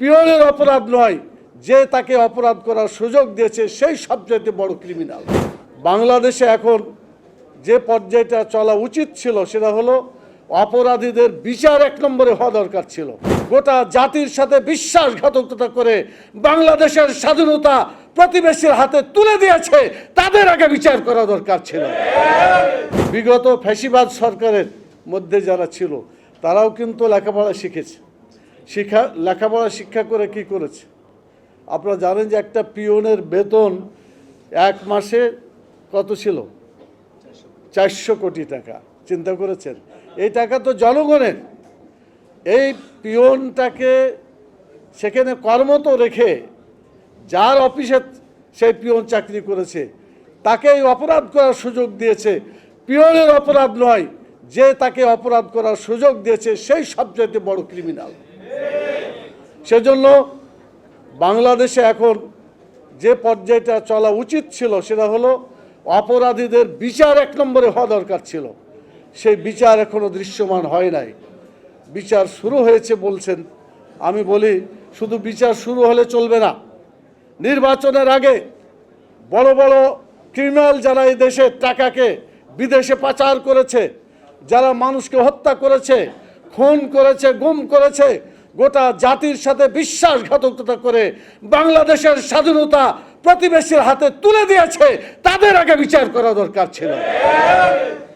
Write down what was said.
পিয়নের অপরাধ নয়, যে তাকে অপরাধ করার সুযোগ দিয়েছে সেই সবচেয়ে বড় ক্রিমিনাল বাংলাদেশে এখন যে পর্যায়টা চলা উচিত ছিল সেটা হলো অপরাধীদের বিচার এক নম্বরে হওয়া দরকার ছিল। গোটা জাতির সাথে বিশ্বাসঘাতকতা করে বাংলাদেশের স্বাধীনতা প্রতিবেশীর হাতে তুলে দিয়েছে, তাদের আগে বিচার করা দরকার ছিল। বিগত ফ্যাসিবাদ সরকারের মধ্যে যারা ছিল, তারাও কিন্তু লেখাপড়া শিখেছে। শিক্ষা, লেখাপড়া শিক্ষা করে কি করেছে? আপনারা জানেন যে একটা পিয়নের বেতন এক মাসে কত ছিল? চারশো কোটি টাকা। চিন্তা করেছেন? এই টাকা তো জনগণের। এই পিয়নটাকে সেখানে কর্মত রেখে যার অফিসে সেই পিয়ন চাকরি করেছে, তাকে এই অপরাধ করার সুযোগ দিয়েছে। পিয়নের অপরাধ নয়, যে তাকে অপরাধ করার সুযোগ দিয়েছে, সেই সবচেয়ে বড় ক্রিমিনাল সেজন্য বাংলাদেশে এখন যে পর্যায়টা চলা উচিত ছিল সেটা হলো অপরাধীদের বিচার এক নম্বরে হওয়া দরকার ছিল। সেই বিচার এখনও দৃশ্যমান হয় নাই। বিচার শুরু হয়েছে বলছেন। আমি বলি, শুধু বিচার শুরু হলে চলবে না। নির্বাচনের আগে বড় বড় ক্রিমিনাল যারা এই দেশের টাকাকে বিদেশে পাচার করেছে, যারা মানুষকে হত্যা করেছে, খুন করেছে, গুম করেছে গোটা জাতির সাথে বিশ্বাসঘাতকতা করে বাংলাদেশের স্বাধীনতা প্রতিবেশীর হাতে তুলে দিয়েছে, তাদের আগে বিচার করা দরকার ছিল।